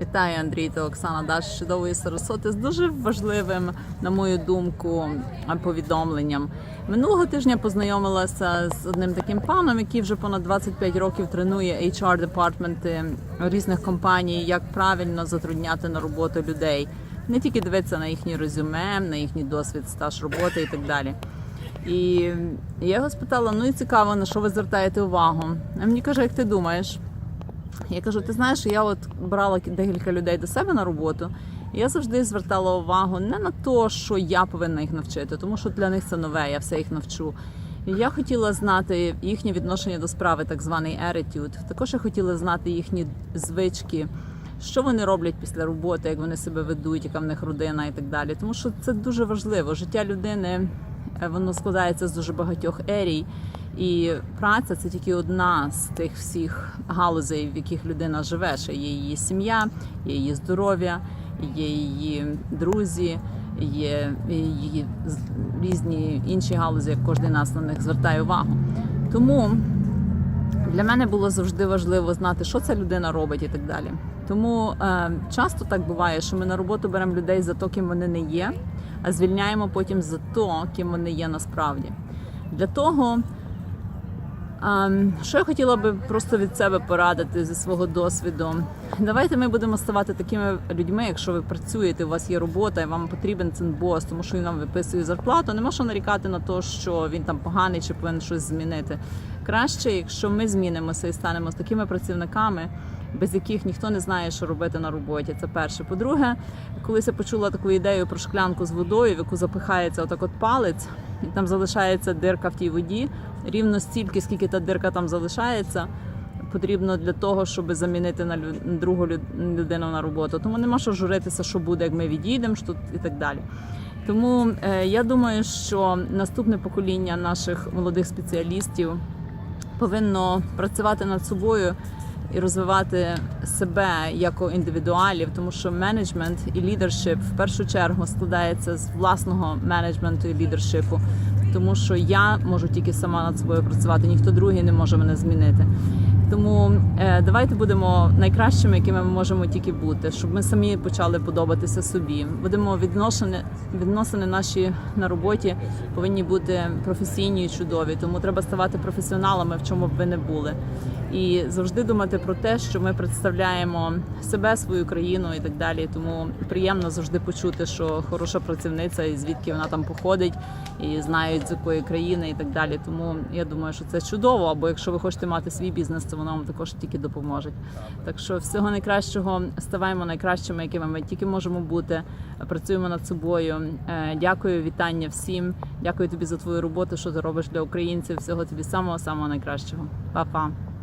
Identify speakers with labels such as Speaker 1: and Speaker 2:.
Speaker 1: Вітаю, Андрій та Оксана Даш чудової Сарасоти з дуже важливим, на мою думку, повідомленням. Минулого тижня познайомилася з одним таким паном, який вже понад 25 років тренує HR департменти різних компаній, як правильно затрудняти на роботу людей, не тільки дивитися на їхнє резюме, на їхній досвід, стаж роботи і так далі. І я його спитала: ну і цікаво, на що ви звертаєте увагу? А мені каже, як ти думаєш? Я кажу, ти знаєш, я от брала декілька людей до себе на роботу, і я завжди звертала увагу не на те, що я повинна їх навчити, тому що для них це нове, я все їх навчу. Я хотіла знати їхнє відношення до справи, так званий attitude. Також я хотіла знати їхні звички, що вони роблять після роботи, як вони себе ведуть, яка в них родина і так далі. Тому що це дуже важливо. Життя людини воно складається з дуже багатьох ерій. І праця це тільки одна з тих всіх галузей, в яких людина живе. Ще є її сім'я, є її здоров'я, є її друзі, є її різні інші галузі, як кожен нас на них звертає увагу. Тому для мене було завжди важливо знати, що ця людина робить і так далі. Тому е, часто так буває, що ми на роботу беремо людей за то, ким вони не є, а звільняємо потім за то, ким вони є насправді. Для того що я хотіла би просто від себе порадити зі свого досвіду. Давайте ми будемо ставати такими людьми, якщо ви працюєте, у вас є робота, і вам потрібен цей бос, тому що він вам виписує зарплату. Нема що нарікати на те, що він там поганий чи повинен щось змінити. Краще, якщо ми змінимося і станемо такими працівниками. Без яких ніхто не знає, що робити на роботі. Це перше. По-друге, колись я почула таку ідею про шклянку з водою, в яку запихається отак от палець, і там залишається дирка в тій воді. Рівно стільки, скільки та дирка там залишається, потрібно для того, щоб замінити на другу людину на роботу. Тому нема що журитися, що буде, як ми відійдемо що і так далі. Тому е, я думаю, що наступне покоління наших молодих спеціалістів повинно працювати над собою і розвивати себе як індивідуалів, тому що менеджмент і лідершип в першу чергу складається з власного менеджменту і лідершипу, тому що я можу тільки сама над собою працювати, ніхто другий не може мене змінити. Тому е, давайте будемо найкращими, якими ми можемо тільки бути, щоб ми самі почали подобатися собі. Будемо відносини, відносини наші на роботі повинні бути професійні і чудові. Тому треба ставати професіоналами, в чому б ви не були, і завжди думати про те, що ми представляємо себе, свою країну і так далі. Тому приємно завжди почути, що хороша працівниця і звідки вона там походить, і знають з якої країни і так далі. Тому я думаю, що це чудово. Або якщо ви хочете мати свій бізнес, то воно вам також тільки допоможе. Так що всього найкращого ставаємо найкращими, якими ми тільки можемо бути. Працюємо над собою. Е, Дякую, вітання всім. Дякую тобі за твою роботу, що ти робиш для українців. Всього тобі самого самого найкращого. Па-па.